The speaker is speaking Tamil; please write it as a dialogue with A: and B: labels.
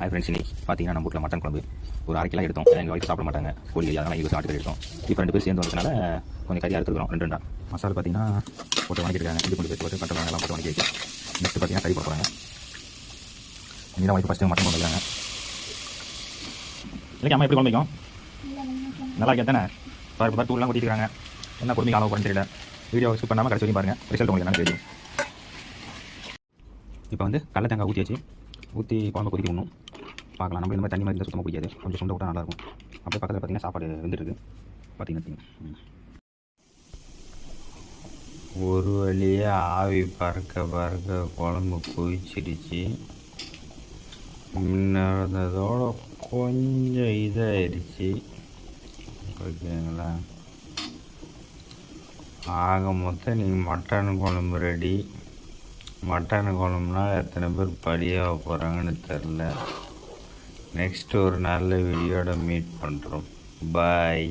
A: ஹை ஃப்ரெண்ட்ஸ் இன்னைக்கு பார்த்தீங்கன்னா நம்ம வீட்டில் மட்டன் குழம்பு. ஒரு அரை கிலோ எடுத்தோம். எங்கள் ஒய்ஃப் சாப்பிட மாட்டாங்க. கோழி அதனால் எங்கள் ஆட்டுக்கறி எடுத்தோம் இப்போ ரெண்டு பேர் சேர்ந்து வந்ததுனால கொஞ்சம் கறியாக எடுத்துக்கிறோம் ரெண்டு ரெண்டா. மசாலா பார்த்தீங்கன்னா போட்டு வணக்கிருக்காங்க இது கொண்டு போய் போட்டு கட்டு எல்லாம் போட்டு வாங்கி நெக்ஸ்ட் பார்த்தீங்கன்னா கறி போடுறாங்க நீங்கள் வாய்ப்பு தான் ஃபஸ்ட்டு மட்டன் கொண்டு வந்துருக்காங்க. இல்லைங்க அம்மா எப்படி குழம்பு வைக்கும்? நல்லா இருக்கேன் தானே? பாரு பாரு தூள்லாம் கொட்டிருக்காங்க என்ன பொறுமைக்கு அளவு பண்ணி தெரியல வீடியோ ஸ்கிப் பண்ணாமல் கடைசி வரைக்கும் பாருங்கள் ரிசல்ட் உங்களுக்கு என்னன்னு தெரியும். இப்போ வந்து கடலை தேங்காய் ஊற்றி வச்சு ஊற்றி குழம்பு கொதிக்க விடணும். பார்க்கலாம். நம்ம இந்த மாதிரி தண்ணி மாதிரி இருந்தால் சுத்தமாக பிடிக்காது கொஞ்சம் சுண்ட விட்டால் நல்லாயிருக்கும். அப்படியே பக்கத்தில் பார்த்தீங்கன்னா சாப்பாடு வெந்துருக்கு பார்த்தீங்கன்னா
B: ஒரு வழியாக ஆவி பறக்க பறக்க குழம்பு கொதிச்சிடுச்சு முன்ன கொஞ்சம் இதாகிடுச்சு ஓகேங்களா? ஆக மொத்தம் நீங்கள் மட்டன் குழம்பு ரெடி. மட்டன் குழம்புனா எத்தனை பேர் படியாக போகிறாங்கன்னு தெரில நெக்ஸ்ட் ஒரு நல்ல வீடியோட மீட் பண்ணுறோம் பாய்